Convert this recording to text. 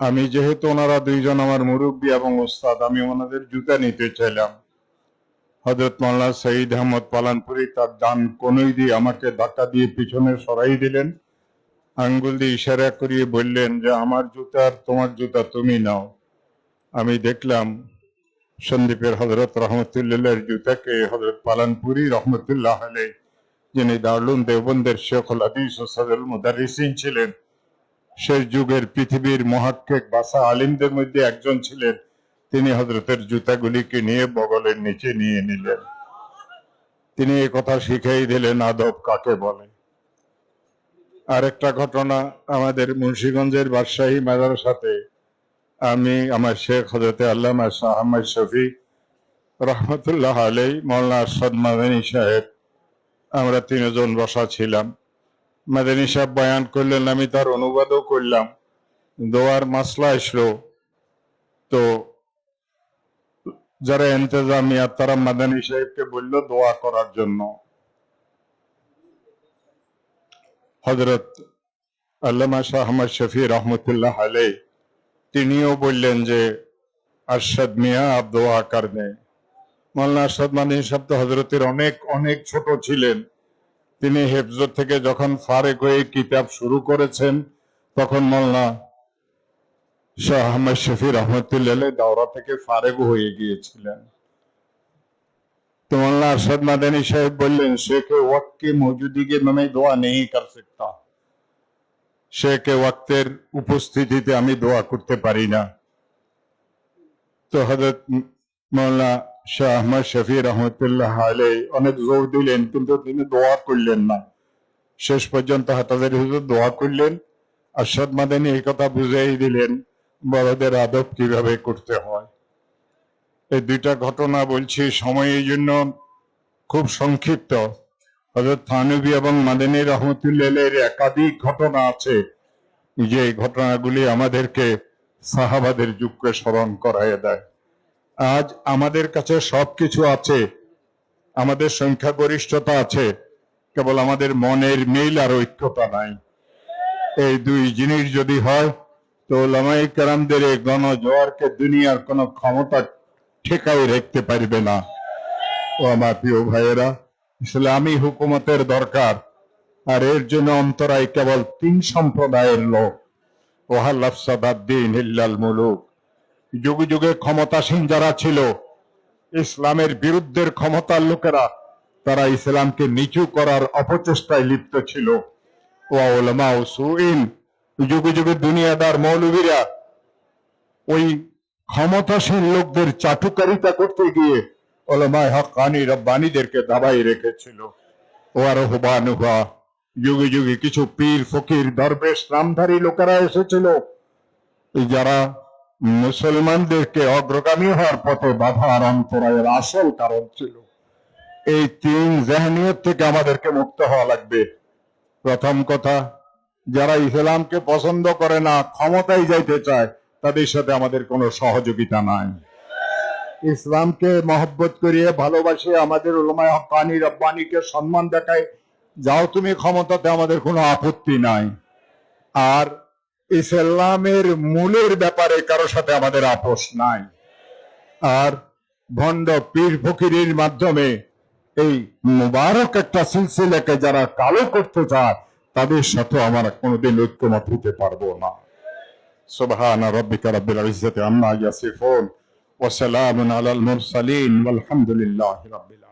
আমি যেহেতু ওনারা দুইজন আমার মুরব্বী এবং ওস্তাদ, আমি ওনাদের জুতা নিতে চাইলাম। হজরত মোল্লা সঈদ আহমদ পালানপুরি তার ডান কনুই দিয়ে আমাকে ধাক্কা দিয়ে পিছনে সরাই দিলেন। আঙ্গুল দিয়ে ইশারা করিয়ে বললেন যে, আমার জুতা আর তোমার জুতা তুমি নাও। আমি দেখলাম সন্দীপের হজরত রহমতুল্লাহের জুতাকে হজরত পালানপুরি রহমতুল্লাহ আলাই যিনি দারুল দেওবন্দের শেখুল হাদিস ও সদরুল মুদারিসিন ছিলেন শেষ যুগের পৃথিবীর মহাক্কেক বাসা আলিমদের মধ্যে একজন ছিলেন। তিনি হজরতের জুতাগুলিকে নিয়ে বগলের নিচে নিয়ে নিলেন। তিনি এই কথা শিখাই দিলেন, আদব কাকে বলে? আরেকটা ঘটনা আমাদের মুন্সীগঞ্জের বাদশাহী মাদ্রাসাতে আমি আমার শেখ হজরতে আল্লামা আহমদ শফি রহমতুল্লাহ আলাই মৌলানা আরশাদ মাদানী সাহেব, আমরা তিনজন বসা ছিলাম। মাদানী সাহেব বয়ান করলেন, আমি তার অনুবাদও করলাম। দোয়ার মাসলা আসলো। তো যারা এন্তেজামিয়া তারা মাদানী সাহেবকে বলল, দোয়া করার জন্য। হজরত আল্লামা শাহ আহমদ শফি রহমতুল্লাহ আলাই তিনিও বললেন যে, আরশাদ মিয়া, আপ দোয়া কর দেন মৌলানা আরশাদ মাদানী সাহেব তো হজরতের অনেক অনেক ছোট ছিলেন। তিনি হেফজ থেকে যখন ফারেক হয়ে কিতাব শুরু করেছেন তখন মোল্লা শাহ আহমদ শফি রহমতুল্লাহ দাওরা থেকে ফারেক হয়ে গিয়েছিলেন तो मोल्ला अरशद मदनी साहब बोलें शेख वक्त की मौजूदगी में मैं दुआ नहीं कर सकता শেখ ওয়াক্তের উপস্থিতিতে আমি দোয়া করতে পারি না তো হজরত মৌলানা শাহ আহমদ শফি রহমতুল্লাহ আলাই অনেক জোর দিলেন, কিন্তু তিনি দোয়া করলেন না। শেষ পর্যন্ত হাতাদের হুজুর দোয়া করলেন, আরশাদ মাদানী এই কথা দিলেন, বড়দের আদব কীভাবে করতে হয়। এই দুইটা ঘটনা বলছি সময় এই জন্য খুব সংক্ষিপ্ত। হজরত থানবী এবং মাদানী রহমতুল্লাহ একাধিক ঘটনা আছে, যে ঘটনাগুলি আমাদেরকে সাহাবাদের যুগকে স্মরণ করায় দেয়। আজ আমাদের কাছে সবকিছু আছে। আমাদের সংখ্যাগরিষ্ঠতা আছে। কেবল আমাদের মনের মিল আর ঐক্যতা নাই। এই দুই জিনিস যদি হয়, তো লামাই কারামদের এই গণজোয়ারকে দুনিয়ার কোনো ক্ষমতা ঠেকাই রাখতে পারবে না। ও আমার প্রিয় ভাইয়েরা, ইসলামী হুকুমতের দরকার। আর এর জন্য অন্তরায় কেবল তিন সম্প্রদায়ের লোক। ওহাল্লাফসাদাদ্দিন ইল্লাল মুলুক। যুগে যুগে ক্ষমতাসীন যারা ছিল, ইসলামের বিরুদ্ধের ক্ষমতার লোকেরা, তারা ইসলামকে নিচু করার অপচেষ্টায় লিপ্ত ছিল। যুগে যুগে দুনিয়াদার মৌলবীরা ওই ক্ষমতাসীন লোকদের চাটুকারিতা করতে গিয়ে ওলামায় হকানি রব্বানীদেরকে দাবাই রেখেছিল। ও আর হুবানুহা যুগে যুগে কিছু পীর ফকির, দরবেশ, নামধারী লোকেরা এসেছিল। যারা মুসলমানদেরকে অগ্রগামী হওয়ার পথে বাধা আর অন্তরায়ের আসল কারণ ছিল। এই তিন জেহানিয়ত থেকে আমাদেরকে মুক্ত হওয়া লাগবে। প্রথম কথা, যারা ইসলামকে পছন্দ করে না, ক্ষমতায় যাইতে চায়, তাদের সাথে আমাদের কোনো সহযোগিতা নাই। ইসলামকে মহব্বত করিয়ে ভালোবাসে আমাদের ওলমায় হকানি রব্বানিকে সম্মান দেখায়, যাও তুমি ক্ষমতাতে, আমাদের কোনো আপত্তি নাই। আর ইসলামের মূলের ব্যাপারে কারও সাথে আমাদের আপোষ নাই। আর ভণ্ড পীর ফকিরির মাধ্যমে এই মুবারক একটা সিলসিলাকে যারা কালো করতে চায়, তাদের সাথে আমার কোনোদিন ঐক্যমত হতে পারব না। সুবহান রব্বিকা রব্বিল ইজ্জাতি আম্মা ইয়াসিফুন, ওয়া সালামুন আলাল মুরসালিন, ওয়ালহামদুলিল্লাহি রাব্বিল